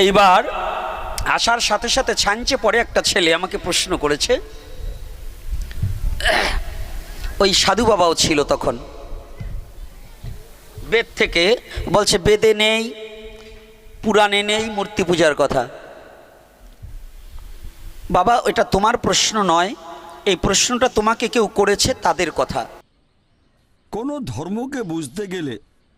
এইবার আসার সাথে সাথে ছাঞ্চে পরে একটা ছেলে আমাকে প্রশ্ন করেছে, ওই সাধু বাবাও ছিল তখন। বেদ থেকে বলছে, বেদে নেই, পুরাণে নেই, মূর্তি পূজার কথা। বাবা, এটা তোমার প্রশ্ন নয়, এই প্রশ্নটা তোমাকে কেউ করেছে তাদের কথা। কোনো ধর্মকে বুঝতে গেলে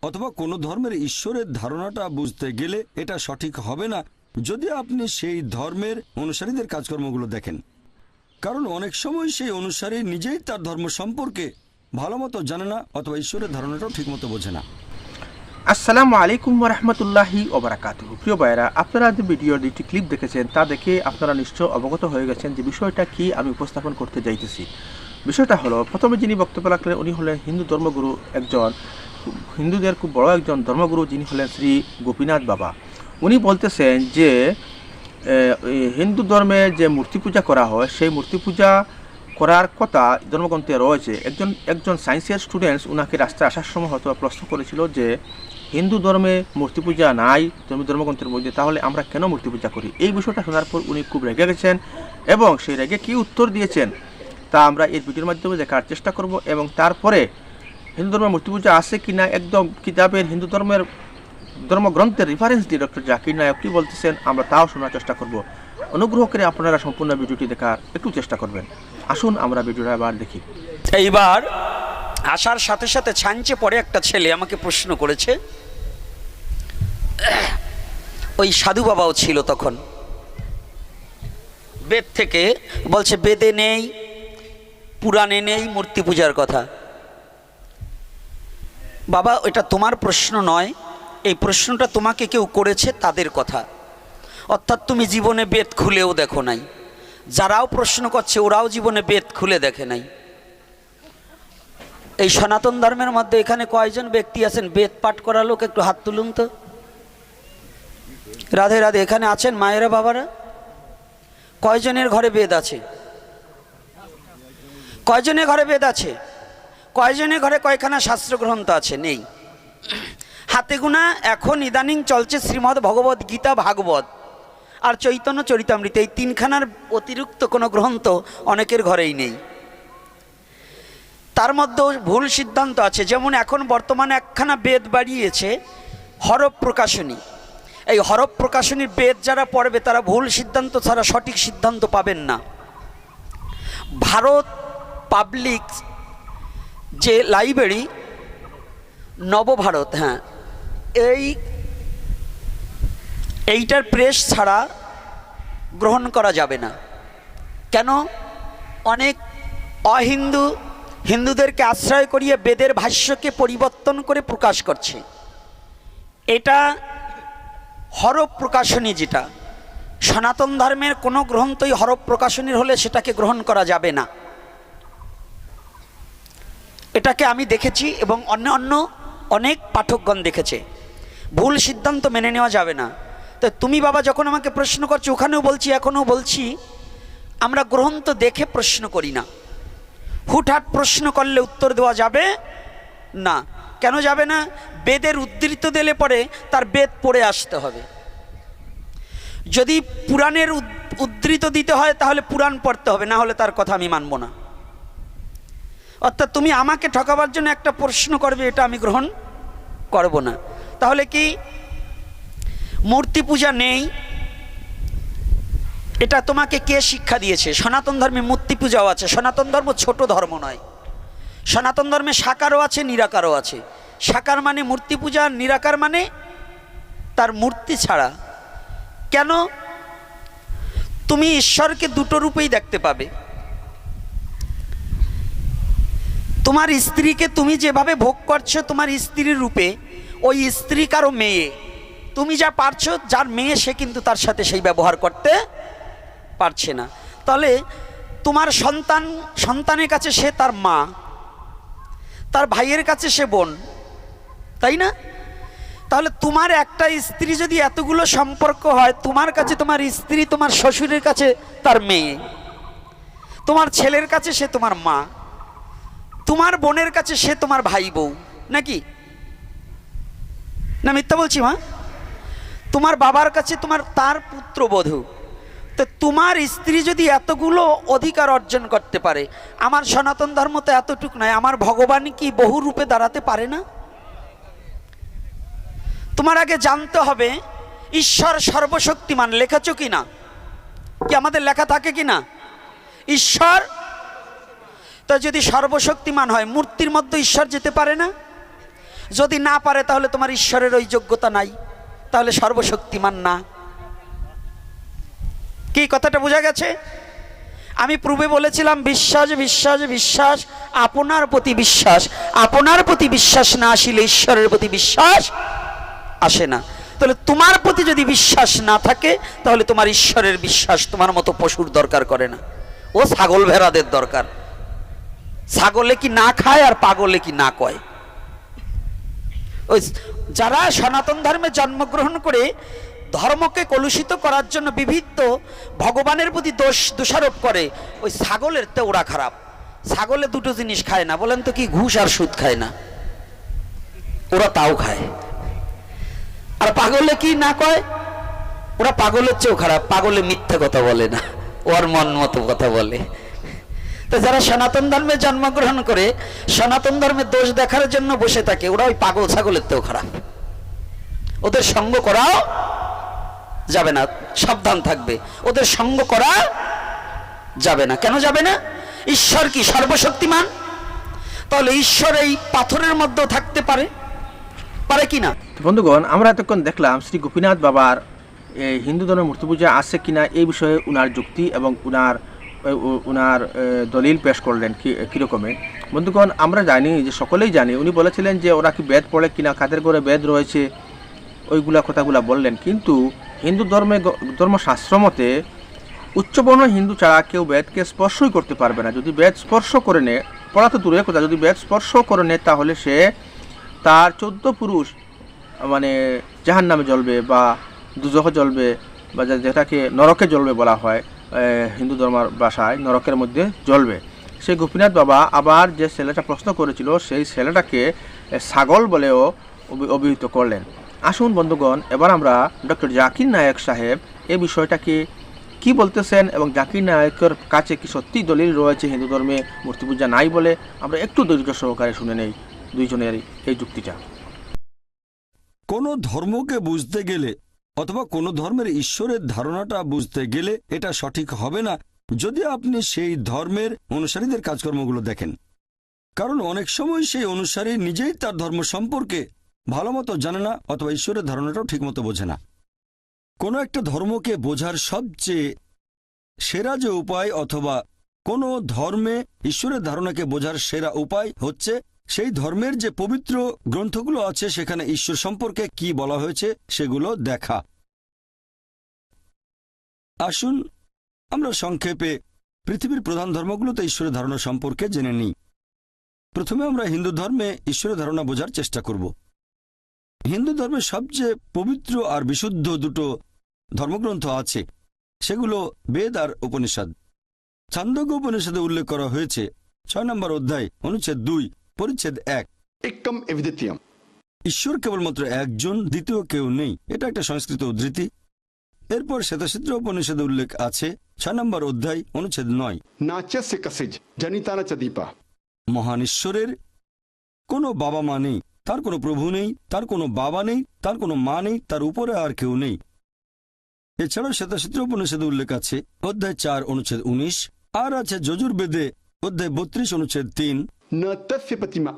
অথবা কোনো ধর্মের ঈশ্বরের ধারণাটা বুঝতে গেলে এটা সঠিক হবে না, যদি আপনি সেই ধর্মের অনুসারীদের কাজকর্মগুলো দেখেন। কারণ অনেক সময় সেই অনুসারী নিজেই তার ধর্ম সম্পর্কে ভালো মতো জানে না অথবা ঈশ্বরের ধারণাটাও ঠিকমতো বোঝে না। আসসালামু আলাইকুম রহমতুল্লাহি ওবরাকাতুহ। প্রিয় ভাইয়েরা, আপনারা যে ভিডিওর দুইটি ক্লিপ দেখেছেন, তা দেখে আপনারা নিশ্চয় অবগত হয়ে গেছেন যে বিষয়টা কি আমি উপস্থাপন করতে যাইতেছি। বিষয়টা হলো, প্রথমে যিনি বক্তব্য রাখলেন, উনি হলেন হিন্দু ধর্মগুরু একজন হিন্দুদের খুব বড় একজন ধর্মগুরু যিনি হলেন শ্রী গোপীনাথ বাবা। উনি বলতেছেন যে হিন্দু ধর্মে যে মূর্তি পূজা করা হয়, সেই মূর্তি পূজা করার কথা ধর্মগ্রন্থে রয়েছে। একজন একজন সায়েন্সের স্টুডেন্টস ওনাকে রাস্তায় আসার সময় হয়তো প্রশ্ন করেছিল যে, হিন্দু ধর্মে মূর্তি পূজা নাই, ধর্ম, ধর্মগ্রন্থের মধ্যে, তাহলে আমরা কেন মূর্তি পূজা করি? এই বিষয়টা শোনার পর উনি খুব রেগে গেছেন এবং সেই রেগে কী উত্তর দিয়েছেন তা আমরা এই ভিডিওর মাধ্যমে দেখার চেষ্টা করব এবং তারপরে হিন্দু ধর্মের মূর্তি পূজা আছে কি না, একদম কিতাবের হিন্দু ধর্মের ধর্মগ্রন্থের রেফারেন্স দিয়ে ডক্টর জাকির নায়ক কি বলতেছেন, আমরা তাও শোনার চেষ্টা করব। অনুগ্রহ করে আপনারা সম্পূর্ণ ভিডিওটি দেখার একটু চেষ্টা করবেন। আসুন আমরা ভিডিওটা এবার দেখি। এইবার আসার সাথে সাথে ছাঞ্চে পরে একটা ছেলে আমাকে প্রশ্ন করেছে, ওই সাধু বাবাও ছিল তখন। বেদ থেকে বলছে, বেদে নেই, পুরাণে নেই মূর্তি পূজার কথা। বাবা, এটা তোমার প্রশ্ন নয়। এই প্রশ্নটা তোমাকে কেউ করেছে তাদের কথা। অর্থাৎ তুমি জীবনে বেদ খুলেও দেখো নাই। যারাও প্রশ্ন করছে, ওরাও জীবনে বেদ খুলে দেখে নাই। এই সনাতন ধর্মের মধ্যে এখানে কয়জন ব্যক্তি আছেন? বেদ পাঠ করা লোক একটু হাত তুলুন তো। রাধে রাধে, এখানে আছেন মায়েরা বাবারা? কয়জনের ঘরে বেদ আছে? কয়জনের ঘরে বেদ আছে? কয়জনের ঘরে কয়খানা শাস্ত্র গ্রন্থ আছে? নেই। হাতে গোনা এখন ইদানিং চলছে শ্রীমদ্ ভগবত গীতা, ভাগবত। আর চৈতন্য চরিতামৃত, এই তিনখানার অতিরিক্ত কোনো গ্রন্থ অনেকের ঘরেই নেই। তার মধ্যেও ভুল সিদ্ধান্ত আছে। যেমন এখন বর্তমানে একখানা বেদ বাড়িয়েছে হরপ প্রকাশনী এই হরপ প্রকাশনীর বেদ যারা পড়বে, তারা ভুল সিদ্ধান্ত ছাড়া সঠিক সিদ্ধান্ত পাবেন না। ভারত পাবলিক যে লাইব্রেরি নবভারত হ্যাঁ এই এইটার প্রেস ছাড়া গ্রহণ করা যাবে না। কেন? অনেক অহিন্দু হিন্দুদেরকে আশ্রয় করিয়ে বেদের ভাষ্যকে পরিবর্তন করে প্রকাশ করছে। এটা হরপ প্রকাশনী যেটা, সনাতন ধর্মের কোনো গ্রন্থই হরপ প্রকাশনীর হলে সেটাকে গ্রহণ করা যাবে না। এটাকে আমি দেখেছি এবং অন্য অন্য অনেক পাঠকগণ দেখেছে। ভুল সিদ্ধান্ত মেনে নেওয়া যাবে না। তো তুমি বাবা যখন আমাকে প্রশ্ন করছ, ওখানেও বলছি, এখনও বলছি, আমরা গ্রন্থ দেখে প্রশ্ন করি না। হুটহাট প্রশ্ন করলে উত্তর দেওয়া যাবে না। কেন যাবে না? বেদের উদ্ধৃত দিলে পরে তার বেদ পড়ে আসতে হবে। যদি পুরাণের উদ- উদ্ধৃত দিতে হয়, তাহলে পুরাণ পড়তে হবে, না হলে তার কথা আমি মানব না। অর্থাৎ তুমি আমাকে ঠকাবার জন্য একটা প্রশ্ন করবে, এটা আমি গ্রহণ করব না। তাহলে কি? মূর্তি পূজা নেই। এটা তোমাকে কে শিক্ষা দিয়েছে? সনাতন ধর্মে মূর্তি পূজাও আছে। সনাতন ধর্ম ছোট ধর্ম নয়। সনাতন ধর্মে সাকারও আছে, নিরাকারও আছে। সাকার মানে মূর্তি পূজা, নিরাকার মানে তার মূর্তি ছাড়া। কেন? তুমি ঈশ্বরকে দুটো রূপেই দেখতে পাবে। তোমার স্ত্রীকে তুমি যেভাবে ভোগ করছ তোমার স্ত্রীর রূপে, ওই স্ত্রী কারও মেয়ে। তুমি যা পারছ, যার মেয়ে সে কিন্তু তার সাথে সেই ব্যবহার করতে পারছে না। তাহলে তোমার সন্তান, সন্তানের কাছে সে তার মা, তার ভাইয়ের কাছে সে বোন, তাই না? তাহলে তোমার একটা স্ত্রী যদি এতগুলো সম্পর্ক হয়, তোমার কাছে তোমার স্ত্রী তোমার শ্বশুরের কাছে তার মেয়ে, তোমার ছেলের কাছে সে তোমার মা। তোমার বোনের কাছে সে তোমার ভাই বউ, নাকি? না, মিথ্যা বলছি, মা। তোমার বাবার কাছে তোমার তার পুত্র পুত্রবধূ। তো তোমার স্ত্রী যদি এতগুলো অধিকার অর্জন করতে পারে, আমার সনাতন ধর্ম তো এতটুক নয়, আমার ভগবান কি বহু রূপে দাঁড়াতে পারে না? তোমার আগে জানতে হবে, ঈশ্বর সর্বশক্তিমান, লেখাছো কি না কি আমাদের লেখা থাকে কি না ঈশ্বর তো যদি সর্বশক্তিমান হয়, মূর্তির মধ্যে ঈশ্বর যেতে পারে না? যদি না পারে, তাহলে তোমার ঈশ্বরের ওই যোগ্যতা নাই। তাহলে সর্বশক্তিমান না। কি কথাটা বোঝা গেছে? আমি পূর্বে বলেছিলাম, বিশ্বাস বিশ্বাস বিশ্বাস, আপনার প্রতি বিশ্বাস। আপনার প্রতি বিশ্বাস না আসিলে ঈশ্বরের প্রতি বিশ্বাস আসে না। তাহলে তোমার প্রতি যদি বিশ্বাস না থাকে, তাহলে তোমার ঈশ্বরের বিশ্বাস তোমার মতো পশুর দরকার করে না। ও ছাগল ভেড়াদের দরকার। ছাগলে কি না খায় আর পাগলে কি না কয়? ওই যারা সনাতন ধর্মে জন্মগ্রহণ করে ধর্মকে কলুষিত করার জন্য বিভিন্ন ভগবানের প্রতি দোষ দোষারোপ করে, ওই ছাগলের তো ওরা খারাপ। ছাগলে দুটো জিনিস খায় না, বলেন তো কি ঘুষ আর সুদ খায় না? ওরা তাও খায়। আর পাগলে কি না কয়? ওরা পাগলের চেয়েও খারাপ, পাগলে মিথ্যে কথা বলে না, ওর মন মতো কথা বলে। তো যারা সনাতন ধর্মে জন্মগ্রহণ করে, সনাতন ধর্মের দোষ দেখার জন্য বসে থাকে, ওরা ওই পাগল ছাগলের তেও খারাপ। ওদের সঙ্গ করাও যাবে না, সাবধান থাকবে। ওদের সঙ্গ করা যাবে না। কেন যাবে না? ঈশ্বর কি সর্বশক্তিমান? তাহলে ঈশ্বর এই পাথরের মধ্যেও থাকতে পারে। পারে কি না? বন্ধুগণ, আমরা এতক্ষণ দেখলাম শ্রী গোপীনাথ বাবার হিন্দু ধর্মের মূর্তি পূজা আছে কিনা এই বিষয়ে উনার যুক্তি এবং উনার উনার দলিল পেশ করলেন কীরকমে বন্ধুগণ, আমরা জানি, যে সকলেই জানি, উনি বলেছিলেন যে ওরা কি বেদ পড়ে কিনা, কাদের ঘরে বেদ রয়েছে, ওইগুলা কথাগুলা বললেন। কিন্তু হিন্দু ধর্মে ধর্মশাস্ত্র মতে, উচ্চবর্ণ হিন্দু ছাড়া কেউ বেদকে স্পর্শই করতে পারবে না। যদি বেদ স্পর্শ করে নে, পড়া তো দূরের কথা, যদি বেদ স্পর্শ করে নে, তাহলে সে তার চোদ্দ পুরুষ মানে জাহান নামে জ্বলবে বা দুজহ জ্বলবে বা যেটাকে নরকে জ্বলবে বলা হয় হিন্দু ধর্মের বাসায় নরকের মধ্যে জ্বলবে। সেই গোপীনাথ বাবা আবার যে ছেলেটা প্রশ্ন করেছিল, সেই ছেলেটাকে ছাগল বলেও অভিহিত করলেন। আসুন বন্ধুগণ, এবার আমরা ডক্টর জাকির নায়ক সাহেব এই বিষয়টাকে কি বলতেছেন এবং জাকির নায়কের কাছে কি সত্যি দলিল রয়েছে হিন্দু ধর্মে, মূর্তি পূজা নাই বলে আমরা একটু ধৈর্য সহকারে শুনে নেই দুইজনের এই যুক্তিটা। কোনো ধর্মকে বুঝতে গেলে অথবা কোনো ধর্মের ঈশ্বরের ধারণাটা বুঝতে গেলে এটা সঠিক হবে না যদি আপনি সেই ধর্মের অনুসারীদের কাজকর্মগুলো দেখেন। কারণ অনেক সময় সেই অনুসারী নিজেই তার ধর্ম সম্পর্কে ভালো মতো জানে না অথবা ঈশ্বরের ধারণাটাও ঠিকমতো বোঝে না। কোনো একটা ধর্মকে বোঝার সবচেয়ে সেরা যে উপায় অথবা কোনো ধর্মে ঈশ্বরের ধারণাকে বোঝার সেরা উপায় হচ্ছে সেই ধর্মের যে পবিত্র গ্রন্থগুলো আছে, সেখানে ঈশ্বর সম্পর্কে কি বলা হয়েছে, সেগুলো দেখা। আসুন, আমরা সংক্ষেপে পৃথিবীর প্রধান ধর্মগুলোতে ঈশ্বরের ধারণা সম্পর্কে জেনে নিই। প্রথমে আমরা হিন্দু ধর্মে ঈশ্বরের ধারণা বোঝার চেষ্টা করব। হিন্দু ধর্মের সবচেয়ে পবিত্র আর বিশুদ্ধ দুটো ধর্মগ্রন্থ আছে, সেগুলো বেদ আর উপনিষদ। ছান্দোগ্য উপনিষদে উল্লেখ করা হয়েছে, ছয় নম্বর অধ্যায়, অনুচ্ছেদ দুই পরিচ্ছেদ এক। একম এভিদিতিয়াম। ঈশ্বর কেবলমাত্র একজন দ্বিতীয় কেউ নেই। এটা একটা সংস্কৃত উদ্ধৃতি। এরপর শ্বেতচিত্র উপনিষদ উল্লেখ আছে ছ নম্বর অধ্যায় অনুচ্ছেদ নয়। নাচিপা মহান ঈশ্বরের কোনো বাবা মা নেই তার কোনো প্রভু নেই তার কোনো বাবা নেই তার কোনো মা নেই তার উপরে আর কেউ নেই। এছাড়াও শ্বেতচিত্র উপনিষদে উল্লেখ আছে অধ্যায় চার অনুচ্ছেদ উনিশ। আর আছে যজুর্বেদে অধ্যায় বত্রিশ অনুচ্ছেদ তিন। না প্রতিমা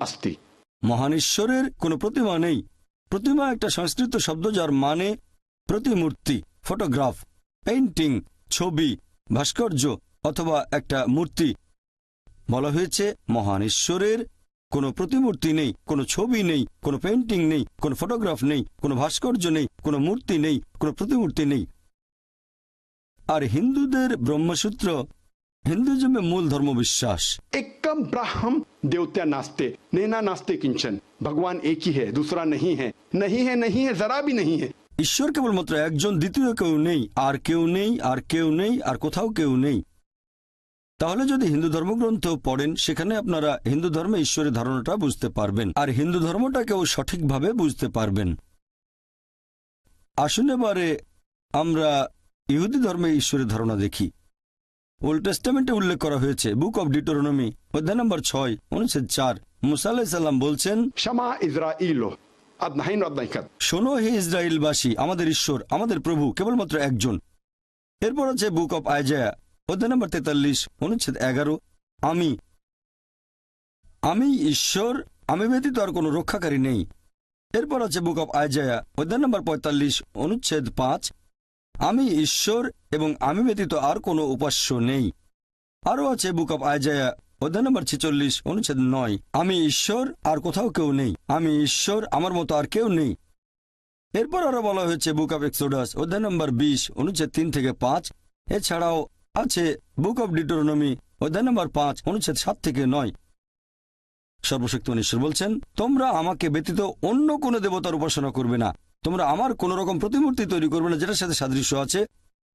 মহান ঈশ্বরের কোনো প্রতিমা নেই। প্রতিমা একটা সংস্কৃত শব্দ যার মানে প্রতিমূর্তি, ফটোগ্রাফ, পেইন্টিং, ছবি, ভাস্কর্য অথবা একটা মূর্তি। বলা হয়েছে মহান ঈশ্বরের কোনো প্রতিমূর্তি নেই, কোনো ছবি নেই, কোনো পেইন্টিং নেই, কোনো ফটোগ্রাফ নেই, কোনো ভাস্কর্য নেই, কোনো মূর্তি নেই, কোনো প্রতিমূর্তি নেই। আর হিন্দুদের ব্রহ্মসূত্র হিন্দুজমে মূল ধর্মবিশ্বাস एकम ब्राह्म देवत्या नास्ते नैना नास्ते किंचन भगवान एक ही है दूसरा नहीं है नहीं है नहीं है जरा भी नहीं है ঈশ্বর কেবলমাত্র একজন দ্বিতীয় কেউ নেই আর কেউ নেই আর কেউ নেই আর কোথাও কেউ নেই তাহলে যদি হিন্দু ধর্মগ্রন্থ পড়েন সেখানে আপনারা হিন্দু ধর্মে ঈশ্বরের ধারণাটা বুঝতে পারবেন আর হিন্দু ধর্মটাকেও সঠিকভাবে বুঝতে পারবেন আসুন এবারে আমরা ইহুদি ধর্মে ঈশ্বরের ধারণা দেখি ওল্ড টেস্টামেন্টে উল্লেখ করা হয়েছে বুক অব ডিটোরনমি অধ্যায় নম্বর ছয় অনুচ্ছেদ চার। মুসাল্লাহ বলছেন শামা ইসরাইল শোনো হে ইসরায়েলবাসী আমাদের ঈশ্বর আমাদের প্রভু কেবলমাত্র একজন। এরপর আছে বুক অব আইজায়া অধ্যায় নম্বর তেতাল্লিশ অনুচ্ছেদ এগারো আমি। আমি ঈশ্বর আমি ব্যতীত আর কোনো রক্ষাকারী নেই। এরপর আছে বুক অব আইজায়া অধ্যায় নম্বর পঁয়তাল্লিশ অনুচ্ছেদ পাঁচ আমি ঈশ্বর এবং আমি ব্যতীত আর কোনো উপাস্য নেই। আরও আছে বুক অব আইজায়া, অধ্যায় নম্বর ছেচল্লিশ, অনুচ্ছেদ নয়। আমি ঈশ্বর, আর কোথাও কেউ নেই। আমি ঈশ্বর, আমার মতো আর কেউ নেই। এরপর আরও বলা হয়েছে বুক অব এক্সোডাস, অধ্যায় নম্বর বিশ, অনুচ্ছেদ তিন থেকে পাঁচ। এছাড়াও আছে বুক অব ডিটোরনমি অধ্যায় নম্বর পাঁচ, অনুচ্ছেদ সাত থেকে নয়। সর্বশক্তিমান ঈশ্বর বলছেন, তোমরা আমাকে ব্যতীত অন্য কোনো দেবতার উপাসনা করবে না। তোমরা আমার কোন রকম প্রতিমূর্তি তৈরি করবে না, যেটার সাথে সাদৃশ্য আছে।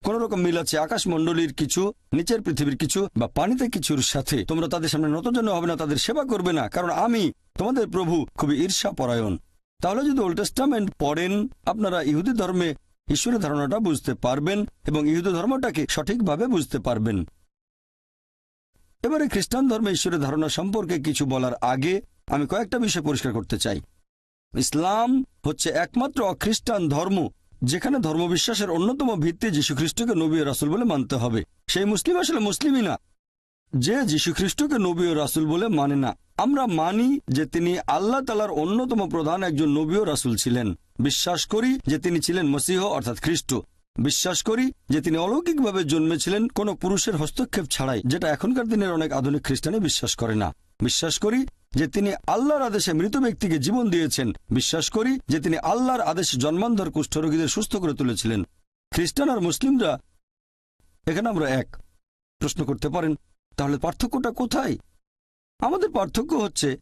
কোন রকম মিল আছে আকাশমণ্ডলীর কিছু, নিচের পৃথিবীর কিছু, বা পানিতে কিছুর সাথে। তোমরা তাদের সামনে নতজন্য হবে না, তাদের সেবা করবে না, কারণ আমি তোমাদের প্রভু খুবই ঈর্ষা পরায়ণ তাহলে যদি ওল্ড টেস্টামেন্ট পড়েন, আপনারা ইহুদি ধর্মে ঈশ্বরের ধারণাটা বুঝতে পারবেন এবং ইহুদি ধর্মটাকে সঠিকভাবে বুঝতে পারবেন। এবারে খ্রিস্টান ধর্মে ঈশ্বরের ধারণা সম্পর্কে কিছু বলার আগে আমি কয়েকটা বিষয় পরিষ্কার করতে চাই। ইসলাম হচ্ছে একমাত্র অখ্রিস্টান ধর্ম, যেখানে ধর্মবিশ্বাসের অন্যতম ভিত্তি যীশুখ্রিস্টকে নবী রাসুল বলে মানতে হবে। সেই মুসলিম আসলে মুসলিমই না। যে যীশুখ্রিস্টকে নবী ও রাসুল বলে মানে না। আমরা মানি যে তিনি আল্লাহ তালার অন্যতম প্রধান একজন নবী ও রাসুল ছিলেন। বিশ্বাস করি যে তিনি ছিলেন মসিহ, অর্থাৎ খ্রিস্ট। বিশ্বাস করি যে তিনি অলৌকিকভাবে জন্মেছিলেন কোনো পুরুষের হস্তক্ষেপ ছাড়াই, যেটা এখনকার দিনের অনেক আধুনিক খ্রিস্টানে বিশ্বাস করে না। বিশ্বাস করি যে তিনি আল্লাহর আদেশে মৃত ব্যক্তিকে জীবন দিয়েছেন। বিশ্বাস করি যে তিনি আল্লাহর আদেশে জন্মান্ধর কুষ্ঠরোগীদের সুস্থ করে তুলেছিলেন। খ্রিস্টান আর মুসলিমরা, এখানে আমরা এক। প্রশ্ন করতে পারেন, তাহলে পার্থক্যটা কোথায়? আমাদের পার্থক্য হচ্ছে,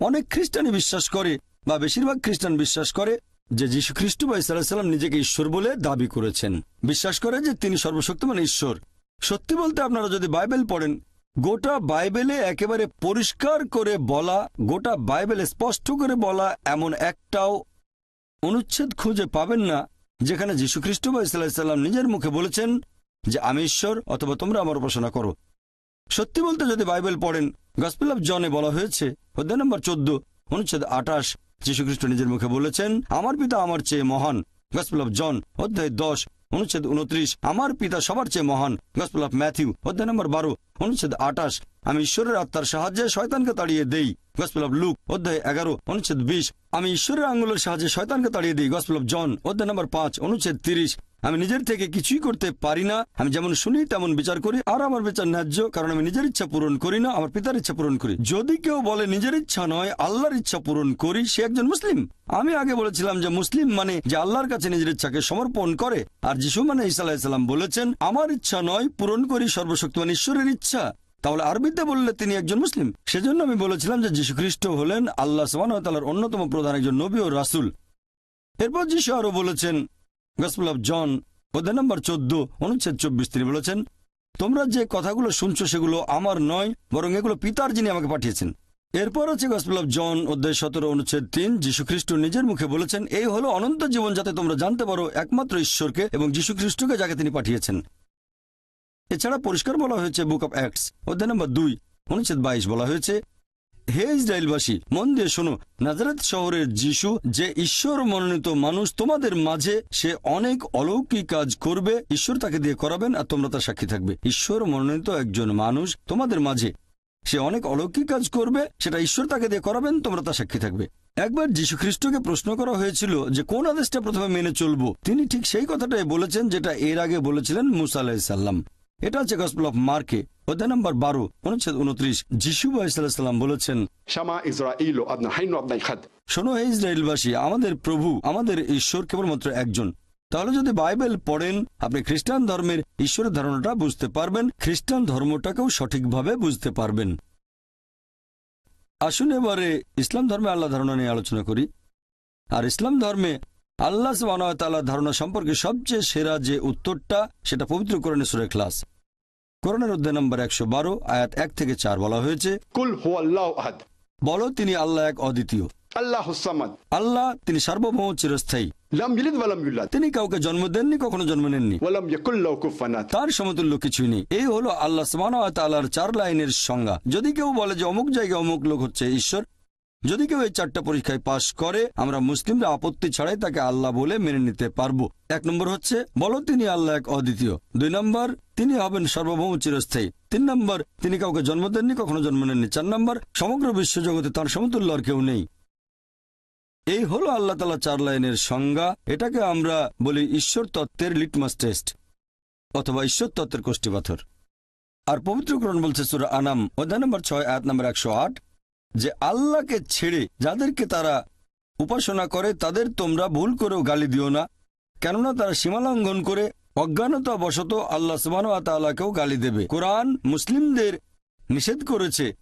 অনেক খ্রিস্টানই বিশ্বাস করে বা বেশিরভাগ খ্রিস্টান বিশ্বাস করে যে যীশু খ্রিস্ট বা ইসাল্লাম নিজেকে ঈশ্বর বলে দাবি করেছেন। বিশ্বাস করে যে তিনি সর্বশক্তিমান ঈশ্বর। সত্যি বলতে আপনারা যদি বাইবেল পড়েন গোটা বাইবেলে একেবারে পরিষ্কার করে বলা, গোটা বাইবেলে স্পষ্ট করে বলা এমন একটাও অনুচ্ছেদ খুঁজে পাবেন না, যেখানে যীশুখ্রিস্ট বা ইসাল্লাম নিজের মুখে বলেছেন যে, আমি ঈশ্বর, অথবা তোমরা আমার উপাসনা করো। সত্যি বলতে যদি বাইবেল পড়েন, গসপেল অফ জনে বলা হয়েছে, অধ্যায় নম্বর চোদ্দ, অনুচ্ছেদ আঠাশ, যীশুখ্রিস্ট নিজের মুখে বলেছেন, আমার পিতা আমার চেয়ে মহান। গসপেল অফ জন, অধ্যায় দশ অনুচ্ছেদ উনত্রিশ, আমার পিতা সবার চেয়ে মহান। গসপল অফ ম্যাথিউ অধ্যায় নম্বর বারো, অনুচ্ছেদ আঠাশ, আমি ঈশ্বরের আত্মার সাহায্যে শয়তানকে তাড়িয়ে দেই। গসপল অফ লুক অধ্যায় এগারো, অনুচ্ছেদ বিশ, আমি ঈশ্বরের আঙ্গুলের সাহায্যে শয়তানকে তাড়িয়ে দিই। গসপল অফ জন অধ্যায় নম্বর পাঁচ, অনুচ্ছেদ তিরিশ আমি নিজের থেকে কিছুই করতে পারি না। আমি যেমন শুনি, তেমন বিচার করি। আর আমার বিচার ন্যায্য, কারণ আমি নিজের ইচ্ছা পূরণ করি না, আমার পিতার ইচ্ছা পূরণ করি। যদি কেউ বলে নিজের ইচ্ছা নয়, আল্লাহর ইচ্ছা পূরণ করি, সে একজন মুসলিম। আমি আগে বলেছিলাম যে মুসলিম মানে যে আল্লাহর কাছে নিজের ইচ্ছাকে সমর্পণ করে। আর যিশু মানে ইসা আলাহিসাল্লাম বলেছেন, আমার ইচ্ছা নয়, পূরণ করি সর্বশক্তিমান ঈশ্বরের ইচ্ছা। তাহলে আরবিতে বললে তিনি একজন মুসলিম। সেজন্য আমি বলেছিলাম যে যীশু খ্রিস্ট হলেন আল্লাহ সুবাহতালার অন্যতম প্রধান একজন নবী ও রাসুল। এরপর যিশু আরও বলেছেন গসপুল অফ জন অধ্যায় নম্বর চোদ্দ, অনুচ্ছেদ চব্বিশ, তিনি বলেছেন, তোমরা যে কথাগুলো শুনছো সেগুলো আমার নয়, বরং এগুলো পিতার যিনি আমাকে পাঠিয়েছেন। এরপর হচ্ছে গসপেল অফ জন অধ্যায় সতেরো, অনুচ্ছেদ তিন খ্রিস্ট নিজের মুখে বলেছেন, এই হলো অনন্ত জীবন যাতে তোমরা জানতে পারো একমাত্র ঈশ্বরকে এবং খ্রিস্টকে যাকে তিনি পাঠিয়েছেন। এছাড়া পরিষ্কার বলা হয়েছে বুক অফ অ্যাক্টস অধ্যায় নম্বর দুই, অনুচ্ছেদ বাইশ বলা হয়েছে হে ইসরায়েলবাসী, মন দিয়ে শোনো। নাজারাত শহরের যিশু যে ঈশ্বর মনোনীত মানুষ, তোমাদের মাঝে সে অনেক অলৌকিক কাজ করবে। ঈশ্বর তাকে দিয়ে করাবেন আর তোমরা তার সাক্ষী থাকবে। ঈশ্বর মনোনীত একজন মানুষ তোমাদের মাঝে সে অনেক অলৌকিক কাজ করবে, সেটা ঈশ্বর তাকে দিয়ে করাবেন, তোমরা তার সাক্ষী থাকবে। একবার যীশু খ্রিস্টকে প্রশ্ন করা হয়েছিল যে, কোন আদেশটা প্রথমে মেনে চলবো? তিনি ঠিক সেই কথাটাই বলেছেন যেটা এর আগে বলেছিলেন মুসা আলাহিসাল্লাম এটা হচ্ছে গসপল অফ মার্কে অধ্যায় নম্বর বারো অনুচ্ছেদ উনত্রিশ যিশু ইসলাম বলেছেন শামা ইসরাইল শোনো হে ইসরায়েলবাসী আমাদের প্রভু আমাদের ঈশ্বর কেবলমাত্র একজন। তাহলে যদি বাইবেল পড়েন আপনি খ্রিস্টান ধর্মের ঈশ্বরের ধারণাটা বুঝতে পারবেন খ্রিস্টান ধর্মটাকেও সঠিকভাবে বুঝতে পারবেন। আসুন এবারে ইসলাম ধর্মে আল্লাহ ধারণা নিয়ে আলোচনা করি। আর ইসলাম ধর্মে আল্লাহ সুবাহতাল্লাহ ধারণা সম্পর্কে সবচেয়ে সেরা যে উত্তরটা সেটা পবিত্র কোরআনে সুরে খ্লাস কোরআনের অধ্যায় নম্বর একশো বারো আয়াত এক থেকে চার বলা হয়েছে বলো তিনি আল্লাহ এক অদ্বিতীয়। আল্লাহ তিনি সার্বভৌম চিরস্থায়ী। তিনি কাউকে জন্ম দেননি কখনো জন্ম নেননি। তার সমতুল্য কিছুই নেই। এই হলো আল্লাহ চার লাইনের সংজ্ঞা। যদি কেউ বলে যে অমুক জায়গায় অমুক লোক হচ্ছে ঈশ্বর যদি কেউ এই চারটা পরীক্ষায় পাশ করে, আমরা মুসলিমরা আপত্তি ছাড়াই তাকে আল্লাহ বলে মেনে নিতে পারব। এক নম্বর হচ্ছে, বলো তিনি আল্লাহ এক অদ্বিতীয়। দুই নম্বর, তিনি হবেন সর্বভৌম চিরস্থায়ী। তিন নম্বর, তিনি কাউকে জন্ম দেননি, কখনো জন্ম নেননি। চার নম্বর, সমগ্র বিশ্বজগতে তার সমতুল্য আর কেউ নেই। এই হলো আল্লাহ তালা চার লাইনের সংজ্ঞা। এটাকে আমরা বলি ঈশ্বর তত্ত্বের লিটমাস টেস্ট অথবা ঈশ্বর তত্ত্বের কোষ্ঠী পাথর। আর পবিত্রকরণ বলছে সুরা আনাম, অধ্যায় নম্বর ছয়, আয়াত নম্বর একশো আট। যে আল্লাহকে ছেড়ে যাদেরকে তারা উপাসনা করে, তাদের তোমরা ভুল করেও গালি দিও না। কেননা তারা সীমালঙ্ঘন করে অজ্ঞানতা বশত আল্লাহ সুবাহ তাল্লাহকেও গালি দেবে। কোরআন মুসলিমদের নিষেধ করেছে।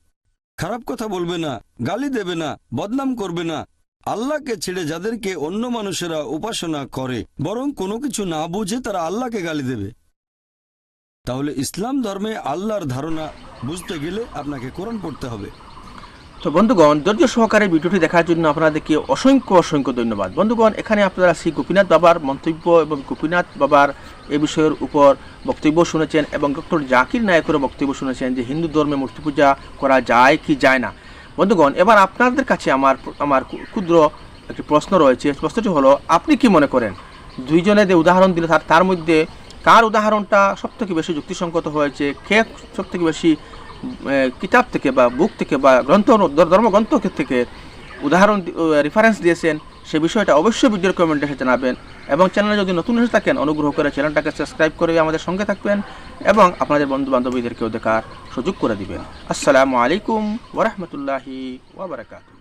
খারাপ কথা বলবে না, গালি দেবে না, বদনাম করবে না। আল্লাহকে ছেড়ে যাদেরকে অন্য মানুষেরা উপাসনা করে, বরং কোনো কিছু না বুঝে তারা আল্লাহকে গালি দেবে। তাহলে ইসলাম ধর্মে আল্লাহর ধারণা বুঝতে গেলে আপনাকে কোরআন পড়তে হবে। তো বন্ধুগণ ধৈর্য সহকারে ভিডিওটি দেখার জন্য আপনাদেরকে অসংখ্য অসংখ্য ধন্যবাদ। বন্ধুগণ, এখানে আপনারা শ্রী গোপীনাথ বাবার মন্তব্য এবং গোপীনাথ বাবার এ বিষয়ের উপর বক্তব্য শুনেছেন এবং ডক্টর জাকির নায়কেরও বক্তব্য শুনেছেন যে হিন্দু ধর্মে মূর্তি পূজা করা যায় কি যায় না। বন্ধুগণ, এবার আপনাদের কাছে আমার আমার ক্ষুদ্র একটি প্রশ্ন রয়েছে। প্রশ্নটি হলো, আপনি কি মনে করেন, দুইজনে যে উদাহরণ দিলে তার তার মধ্যে কার উদাহরণটা সবথেকে বেশি যুক্তিসঙ্গত হয়েছে? কে সবথেকে বেশি কিতাব থেকে বা বুক থেকে বা গ্রন্থ ধর্মগ্রন্থ থেকে উদাহরণ রেফারেন্স দিয়েছেন, সে বিষয়টা অবশ্যই ভিডিওর কমেন্টে জানাবেন। এবং চ্যানেলে যদি নতুন এসে থাকেন, অনুগ্রহ করে চ্যানেলটাকে সাবস্ক্রাইব করে আমাদের সঙ্গে থাকবেন এবং আপনাদের বন্ধু বান্ধবীদেরকেও দেখার সুযোগ করে দিবেন। আসসালামু আলাইকুম ওরহমতুল্লাহি ওবরাকাতু